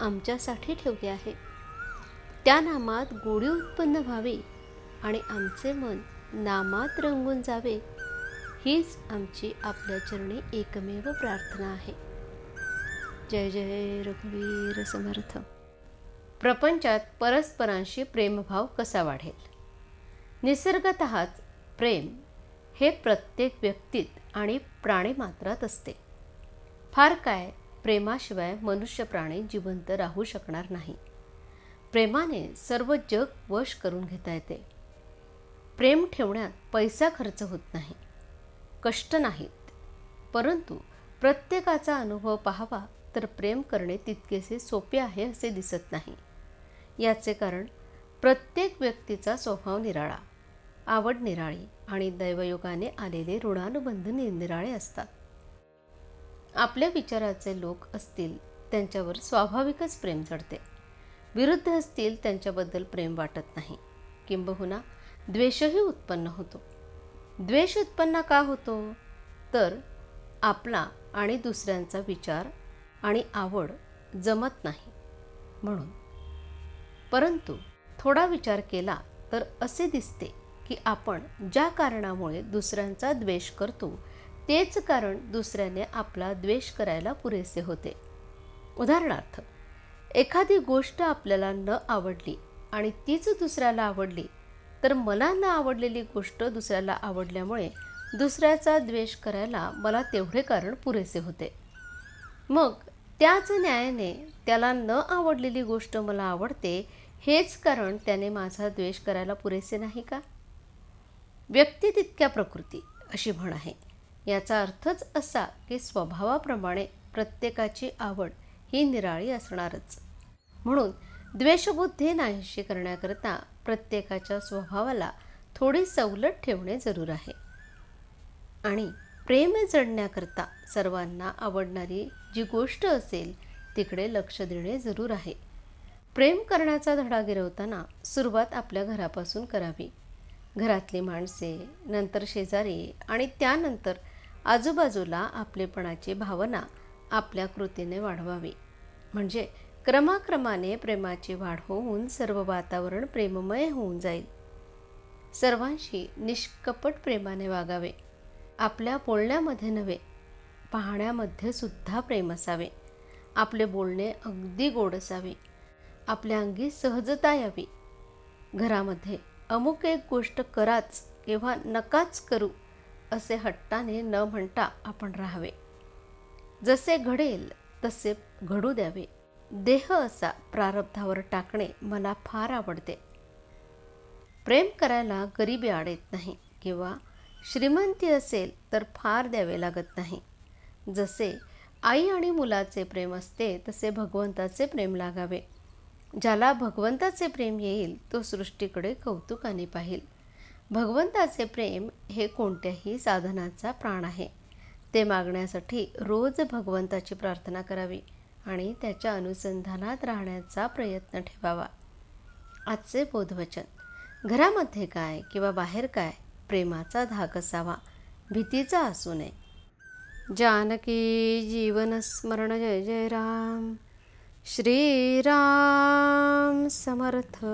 आमच्यासाठी ठेवले आहे. त्या नामात गोडी उत्पन्न व्हावी आणि आमचे मन नामात रंगून जावे हीच आमची आपल्या चरणी एकमेव प्रार्थना आहे. जय जय रघुवीर समर्थ. प्रपंचात परस्परांशी प्रेमभाव कसा वाढेल? निसर्गतःच प्रेम हे प्रत्येक व्यक्तीत आणि प्राणीमात्रात असते. फार काय प्रेमाशिवाय मनुष्य प्राणी जिवंत राहू शकणार नाही. प्रेमाने सर्व जग वश करून घेता येते. प्रेम ठेवण्यात पैसा खर्च होत नाही. कष्ट नाहीत. परंतु प्रत्येकाचा अनुभव पाहावा तर प्रेम करणे तितकेसे सोपे आहे असे दिसत नाही. याचे कारण प्रत्येक व्यक्तीचा स्वभाव निराळा आवड निराळी आणि दैवयोगाने आलेले ऋणानुबंध निराळे असतात. आपल्या विचाराचे लोक असतील त्यांच्यावर स्वाभाविकच प्रेम चढते. विरुद्ध असतील त्यांच्याबद्दल प्रेम वाटत नाही. किंबहुना द्वेषही उत्पन्न होतो. द्वेष उत्पन्न का होतो? तर आपला आणि दुसऱ्यांचा विचार आणि आवड जमत नाही म्हणून. परंतु थोडा विचार केला तर असे दिसते की आपण ज्या कारणामुळे दुसऱ्यांचा द्वेष करतो तेच कारण दुसऱ्याने आपला द्वेष करायला पुरेसे होते. उदाहरणार्थ एखादी गोष्ट आपल्याला न आवडली आणि तीच दुसऱ्याला आवडली तर मला न आवडलेली गोष्ट दुसऱ्याला आवडल्यामुळे दुसऱ्याचा द्वेष करायला मला तेवढे कारण पुरेसे होते. मग त्याच न्यायाने त्याला न आवडलेली गोष्ट मला आवडते हेच कारण त्याने माझा द्वेष करायला पुरेसे नाही का? व्यक्ती तितक्या प्रकृती अशी म्हण आहे. याचा अर्थच असा की स्वभावाप्रमाणे प्रत्येकाची आवड ही निराळी असणारच. म्हणून द्वेषबुद्धी नाहीशी करण्याकरता प्रत्येकाच्या स्वभावाला थोडी सवलत ठेवणे जरूर आहे. आणि प्रेम जडण्याकरता सर्वांना आवडणारी जी गोष्ट असेल तिकडे लक्ष देणे जरूर आहे. प्रेम करण्याचा धडा गिरवताना सुरुवात आपल्या घरापासून करावी. घरातली माणसे नंतर शेजारी आणि त्यानंतर आजूबाजूला आपलेपणाची भावना आपल्या कृतीने वाढवावी. म्हणजे क्रमाक्रमाने प्रेमाची वाढ होऊन सर्व वातावरण प्रेममय होऊन जाईल. सर्वांशी निष्कपट प्रेमाने वागावे. आपल्या बोलण्यामध्ये नव्हे पाहण्यामध्ये सुद्धा प्रेम असावे. आपले बोलणे अगदी गोड असावे. आपल्या अंगी सहजता यावी. घरामध्ये अमुक एक गोष्ट कराच किंवा नकाच करू असे हट्टाने न म्हणता आपण राहावे. जसे घडेल तसे घडू द्यावे. देह असा प्रारब्धावर टाकणे मला फार आवडते. प्रेम करायला गरिबी आड येत नाही किंवा श्रीमंती असेल तर फार द्यावे लागत नाही. जसे आई आणि मुलाचे प्रेम असते तसे भगवंताचे प्रेम लागावे. ज्याला भगवंताचे प्रेम येईल तो सृष्टीकडे कौतुकाने पाहिल. भगवंताचे प्रेम हे कोणत्याही साधनाचा प्राण आहे. ते मागण्यासाठी रोज भगवंताची प्रार्थना करावी आणि त्याच्या अनुसंधानात राहण्याचा प्रयत्न ठेवावा. आजचे बोधवचन. घरामध्ये काय किंवा बाहेर काय प्रेमाचा धाक असावा भीतीचा असू नये. जानकी जीवनस्मरण जय जय राम. श्रीराम समर्थ.